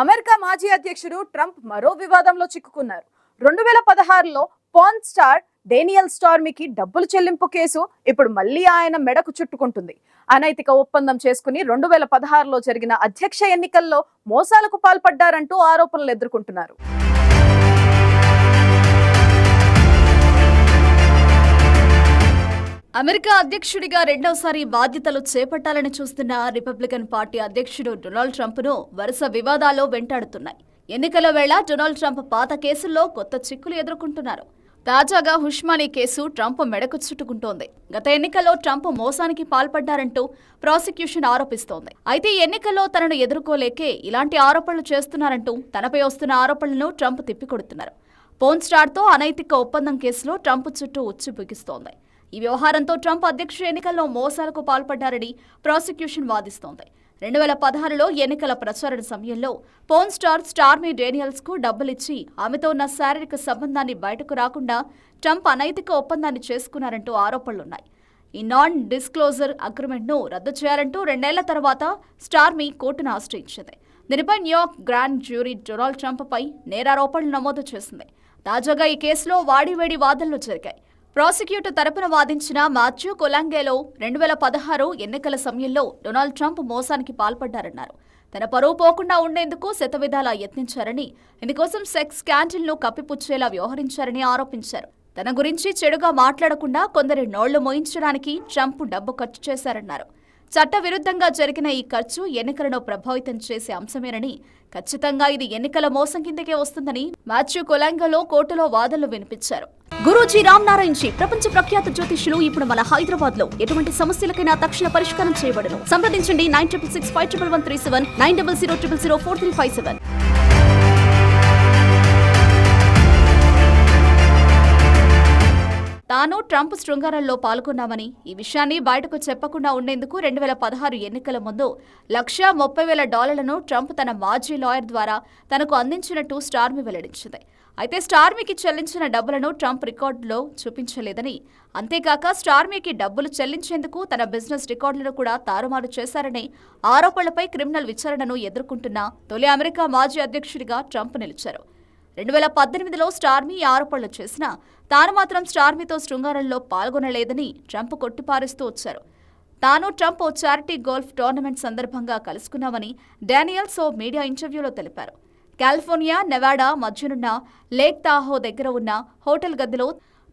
America మాజీ అధ్యక్షుడు Trump మరో వివాదంలో చిక్కుకున్నారు. రెండు వేల పదహారులో పాన్ స్టార్ డేనియల్ స్టార్మీకి డబ్బులు చెల్లింపు కేసు ఇప్పుడు మళ్ళీ ఆయన మెడకు చుట్టుకుంటుంది. అనైతిక ఒప్పందం చేసుకుని రెండు వేల పదహారులో జరిగిన అధ్యక్ష ఎన్నికల్లో మోసాలకు పాల్పడ్డారంటూ ఆరోపణలు ఎదుర్కొంటున్నారు. అమెరికా అధ్యక్షుడిగా రెండవసారి బాధ్యతలు చేపట్టాలని చూస్తున్న రిపబ్లికన్ పార్టీ అధ్యక్షుడు డొనాల్డ్ ట్రంప్ను వరుస వివాదాల్లో వెంటాడుతున్నాయి. ఎన్నికల వేళ డొనాల్డ్ ట్రంప్ పాత కేసుల్లో కొత్త చిక్కులు ఎదుర్కొంటున్నారు. తాజాగా హుష్మానీ కేసు ట్రంప్ మెడకు చుట్టుకుంటోంది. గత ఎన్నికల్లో ట్రంప్ మోసానికి పాల్పడ్డారంటూ ప్రాసిక్యూషన్ ఆరోపిస్తోంది. అయితే ఎన్నికల్లో తనను ఎదుర్కోలేకే ఇలాంటి ఆరోపణలు చేస్తున్నారంటూ తనపై వస్తున్న ఆరోపణలను ట్రంప్ తిప్పికొడుతున్నారు. పోన్ స్టార్తో అనైతిక ఒప్పందం కేసులో ట్రంప్ చుట్టూ ఉచ్చు బిగిస్తోంది. ఈ వ్యవహారంతో ట్రంప్ అధ్యక్ష ఎన్నికల్లో మోసాలకు పాల్పడ్డారని ప్రాసిక్యూషన్ వాదిస్తోంది. రెండు వేల పదహారులో ఎన్నికల ప్రచారణ సమయంలో పోన్ స్టార్ స్టార్మీ డేనియల్స్కు డబ్బులిచ్చి ఆమెతో ఉన్న శారీరక సంబంధాన్ని బయటకు రాకుండా ట్రంప్ అనైతిక ఒప్పందాన్ని చేసుకున్నారంటూ ఆరోపణలున్నాయి. ఈ నాన్ డిస్క్లోజర్ అగ్రిమెంట్ను రద్దు చేయాలంటూ రెండేళ్ళ తర్వాత స్టార్మీ కోర్టును ఆశ్రయించింది. దీనిపై New York grand jury Donald ట్రంప్పై నేరారోపణలు నమోదు చేసింది. తాజాగా ఈ కేసులో వాడివేడి వాదనలు జరిగాయి. ప్రాసిక్యూటర్ తరపున వాదించిన మాథ్యూ కొలాంగేలో రెండు వేల పదహారు ఎన్నికల సమయంలో డొనాల్డ్ ట్రంప్ మోసానికి పాల్పడ్డారన్నారు. తన పరువు పోకుండా ఉండేందుకు శతవిధాలా యత్నించారని ఇందుకోసం సెక్స్ స్కాండిల్ను కప్పిపుచ్చేలా వ్యవహరించారని ఆరోపించారు. తన గురించి చెడుగా మాట్లాడకుండా కొందరి నోళ్ళు మోయించడానికి ట్రంప్ డబ్బు ఖర్చు చేశారన్నారు. చట్టవిరుద్ధంగా జరిగిన ఈ ఖర్చు ఎన్నికలను ప్రభావితం చేసే అంశమేనని ఖచ్చితంగా ఇది ఎన్నికల మోసం కిందకే వస్తుందని మాథ్యూ కొలాంగలో కోర్టులో వాదనలు వినిపించారు. గురూజీ రామ్ నారాయణ్ జీ ప్రపంచ ప్రఖ్యాత జ్యోతిష్యులు ఇప్పుడు మన హైదరాబాద్లో ఎటువంటి సమస్యలకైనా తక్షణ పరిష్కారం చేయబడను. సంప్రదించండి nine triple six five triple one three seven nine double zero triple zero four three five seven. తాను ట్రంప్ శృంగారంలో పాల్గొన్నామని ఈ విషయాన్ని బయటకు చెప్పకుండా ఉండేందుకు రెండు వేల పదహారు ఎన్నికల ముందు లక్ష ముప్పై వేల డాలర్లను ట్రంప్ తన మాజీ లాయర్ ద్వారా తనకు అందించినట్టు స్టార్మి వెల్లడించింది. అయితే స్టార్మీకి చెల్లించిన డబ్బులను ట్రంప్ రికార్డులో చూపించలేదని. అంతేకాక స్టార్మీకి డబ్బులు చెల్లించేందుకు తన బిజినెస్ రికార్డులను కూడా తారుమారు చేశారని ఆరోపణలపై క్రిమినల్ విచారణను ఎదుర్కొంటున్న తొలి అమెరికా మాజీ అధ్యక్షుడిగా ట్రంప్ నిలిచారు. రెండు వేల పద్దెనిమిదిలో స్టార్మీ ఈ ఆరోపణలు చేసినా తాను మాత్రం స్టార్మీతో శృంగారంలో పాల్గొనలేదని ట్రంప్ కొట్టిపారుస్తూ వచ్చారు. తాను ట్రంప్ ఓ చారిటీ గోల్ఫ్ టోర్నమెంట్ సందర్భంగా కలుసుకున్నామని డానియల్స్ ఓ మీడియా ఇంటర్వ్యూలో తెలిపారు. కాలిఫోర్నియా నెవాడా మధ్యనున్న లేక్ తాహో దగ్గర ఉన్న హోటల్ గదిలో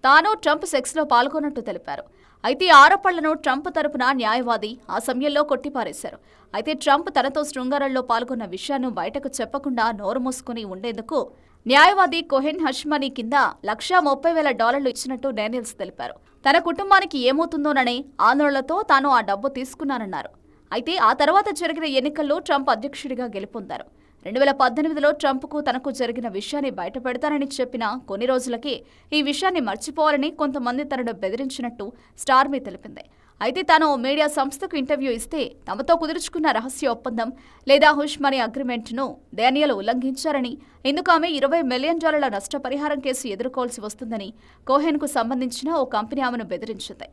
తాను ట్రంప్ సెక్స్లో పాల్గొన్నట్టు తెలిపారు. అయితే ఆరోపణలను ట్రంప్ తరపున న్యాయవాది ఆ సమయంలో కొట్టిపారేశారు. అయితే ట్రంప్ తనతో శృంగారంలో పాల్గొన్న విషయాన్ని బయటకు చెప్పకుండా నోరు మూసుకుని ఉండేందుకు న్యాయవాది కోహెన్ హష్మనీ కింద లక్షా ముప్పై వేల డాలర్లు ఇచ్చినట్టు డేనియల్స్ తెలిపారు. తన కుటుంబానికి ఏమవుతుందోననే ఆందోళనతో తాను ఆ డబ్బు తీసుకున్నానన్నారు. అయితే ఆ తర్వాత జరిగిన ఎన్నికల్లో ట్రంప్ అధ్యక్షుడిగా గెలుపొందారు. రెండు వేల పద్దెనిమిదిలో ట్రంప్కు తనకు జరిగిన విషయాన్ని బయటపెడతానని చెప్పిన కొన్ని రోజులకే ఈ విషయాన్ని మర్చిపోవాలని కొంతమంది తనను బెదిరించినట్టు స్టార్మీ తెలిపింది. అయితే తాను మీడియా సంస్థకు ఇంటర్వ్యూ ఇస్తే తమతో కుదుర్చుకున్న రహస్య ఒప్పందం లేదా హుష్ మనీ అగ్రిమెంట్ను డానియల్ ఉల్లంఘించారని ఇందుకు ఆమె ఇరవై మిలియన్ డాలర్ల నష్టపరిహారం కేసు ఎదుర్కోవాల్సి వస్తుందని కోహెన్కు సంబంధించిన ఓ కంపెనీ ఆమెను బెదిరించింది.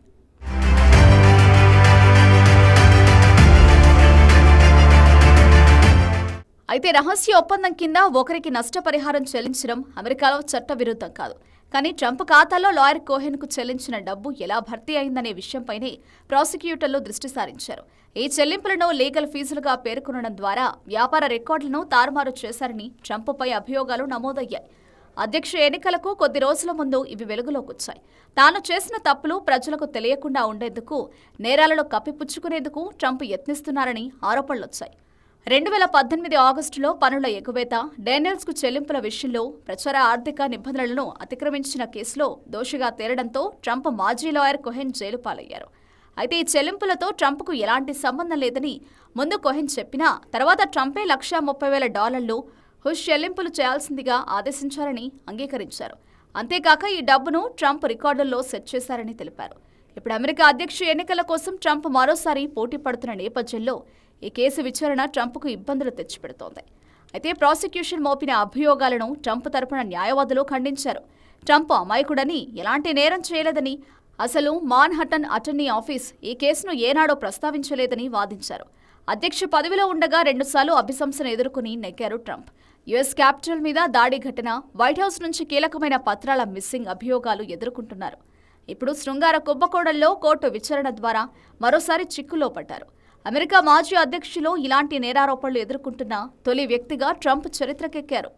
అయితే రహస్య ఒప్పందం కింద ఒకరికి నష్టపరిహారం చెల్లించడం అమెరికాలో చట్టవిరుద్ధం కాదు. కానీ ట్రంప్ ఖాతాలో లాయర్ కోహెన్కు చెల్లించిన డబ్బు ఎలా భర్తీ అయిందనే విషయంపైనే ప్రాసిక్యూటర్లు దృష్టి సారించారు. ఈ చెల్లింపులను లీగల్ ఫీజులుగా పేర్కొనడం ద్వారా వ్యాపార రికార్డులను తారుమారు చేశారని ట్రంప్పై అభియోగాలు నమోదయ్యాయి. అధ్యక్ష ఎన్నికలకు కొద్ది రోజుల ముందు ఇవి వెలుగులోకి వచ్చాయి. తాను చేసిన తప్పులు ప్రజలకు తెలియకుండా ఉండేందుకు నేరాలను కప్పిపుచ్చుకునేందుకు ట్రంప్ యత్నిస్తున్నారని ఆరోపణలొచ్చాయి. రెండు వేల పద్దెనిమిది ఆగస్టులో పనుల ఎగువేత డేనియల్స్కు చెల్లింపుల విషయంలో ప్రచార ఆర్థిక నిబంధనలను అతిక్రమించిన కేసులో దోషిగా తేలడంతో ట్రంప్ మాజీ లాయర్ కొహెన్ జైలు పాలయ్యారు. అయితే ఈ చెల్లింపులతో ట్రంప్కు ఎలాంటి సంబంధం లేదని ముందు కొహెన్ చెప్పినా తర్వాత ట్రంపే లక్షా ముప్పై వేల డాలర్లు హుష్ చెల్లింపులు చేయాల్సిందిగా ఆదేశించారని అంగీకరించారు. అంతేకాక ఈ డబ్బును ట్రంప్ రికార్డుల్లో సెట్ చేశారని తెలిపారు. ఇప్పుడు అమెరికా అధ్యక్ష ఎన్నికల కోసం ట్రంప్ మరోసారి పోటీ పడుతున్న నేపథ్యంలో ఈ కేసు విచారణ ట్రంప్కు ఇబ్బందులు తెచ్చిపెడుతోంది. అయితే ప్రాసిక్యూషన్ మోపిన అభియోగాలను ట్రంప్ తరపున న్యాయవాదులు ఖండించారు. ట్రంప్ అమాయకుడని ఎలాంటి నేరం చేయలేదని అసలు మాన్హటన్ అటర్నీ ఆఫీస్ ఈ కేసును ఏనాడో ప్రస్తావించలేదని వాదించారు. అధ్యక్ష పదవిలో ఉండగా రెండుసార్లు అభిశంసన ఎదుర్కొని నెగ్గారు ట్రంప్. యుఎస్ క్యాపిటల్ మీద దాడి ఘటన వైట్ హౌస్ నుంచి కీలకమైన పత్రాల మిస్సింగ్ అభియోగాలు ఎదుర్కొంటున్నారు. ఇప్పుడు శృంగార కుంభకోణంలో కోర్టు విచారణ ద్వారా మరోసారి చిక్కులో పడ్డారు. అమెరికా మాజీ అధ్యక్షులు ఇలాంటి నేరారోపణలు ఎదుర్కొంటున్న తొలి వ్యక్తిగా ట్రంప్ చరిత్రకెక్కారు.